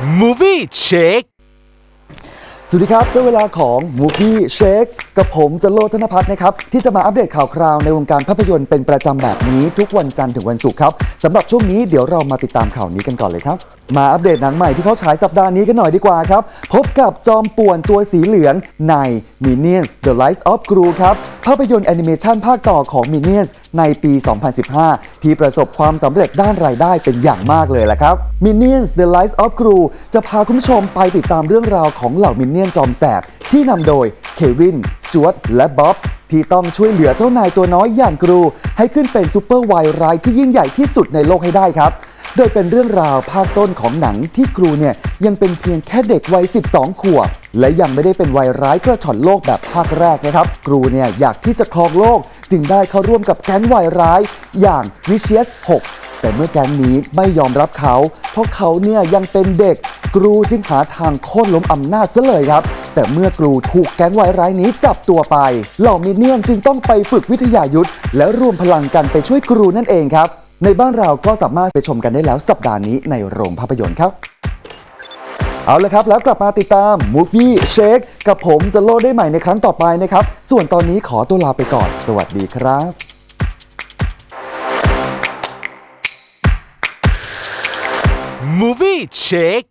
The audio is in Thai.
Movie Check สวัสดีครับด้วยเวลาของ Movie Shake กับผมจะโลธนพัฒน์นะครับ ที่จะมาอัปเดตข่าวคราวในวงการภาพยนตร์เป็นประจำแบบนี้ทุกวันจันทร์ถึงวันศุกร์ครับสำหรับช่วงนี้เดี๋ยวเรามาติดตามข่าวนี้กันก่อนเลยครับ มาอัปเดตหนังใหม่ที่เขาฉายสัปดาห์นี้กันหน่อยดีกว่าครับ พบกับจอมป่วนตัวสีเหลืองใน Minions The Rise of Gru ครับภาพยนตร์แอนิเมชันภาคต่อของ Minions ในปี 2015 ที่ประสบความสำเร็จด้านรายได้เป็นอย่างมากเลยแหละครับ Minions The Rise of Gru จะพาคุณผู้ชมไปติดตามเรื่องราวของเหล่ามินเนี่ยนจอมแสบ ที่นำโดยเควินสวตและบ๊อบที่ต้องช่วยเหลือเจ้านายตัวน้อยอย่างกรู ให้ขึ้นเป็นซูเปอร์ไวร์ไรายที่ยิ่งใหญ่ที่สุดในโลกให้ได้ครับ โดยเป็นเรื่องราวภาคต้นของหนังที่ครูเนี่ยยังเป็นเพียงแค่เด็กวัย 12 ขวบ และยังไม่ได้เป็นวัยร้ายกระฉ่อนโลกแบบภาคแรกนะครับ ครูเนี่ยอยากที่จะครองโลก จึงได้เข้าร่วมกับแก๊งวัยร้ายอย่างวิเชียส 6 แต่เมื่อแก๊งนี้ไม่ยอมรับเขา เพราะเขาเนี่ยยังเป็นเด็กกรูจึงหาทางโค่นล้มอำนาจซะเลยครับแต่เมื่อกรูถูกแก๊งวายร้ายนี้จับตัวไป เหล่ามินเนี่ยนจึงต้องไปฝึกวิทยายุทธและรวมพลังกันไปช่วยกรูนั่นเองครับ ในบ้านเราก็สามารถไปชมกันได้แล้วสัปดาห์นี้ในโรงภาพยนตร์ครับเอาละครับ แล้วกลับมาติดตาม Movie Shake กับผมจะโลดได้ใหม่ในครั้งต่อไปนะครับ ส่วนตอนนี้ขอตัวลาไปก่อน สวัสดีครับ Movie Check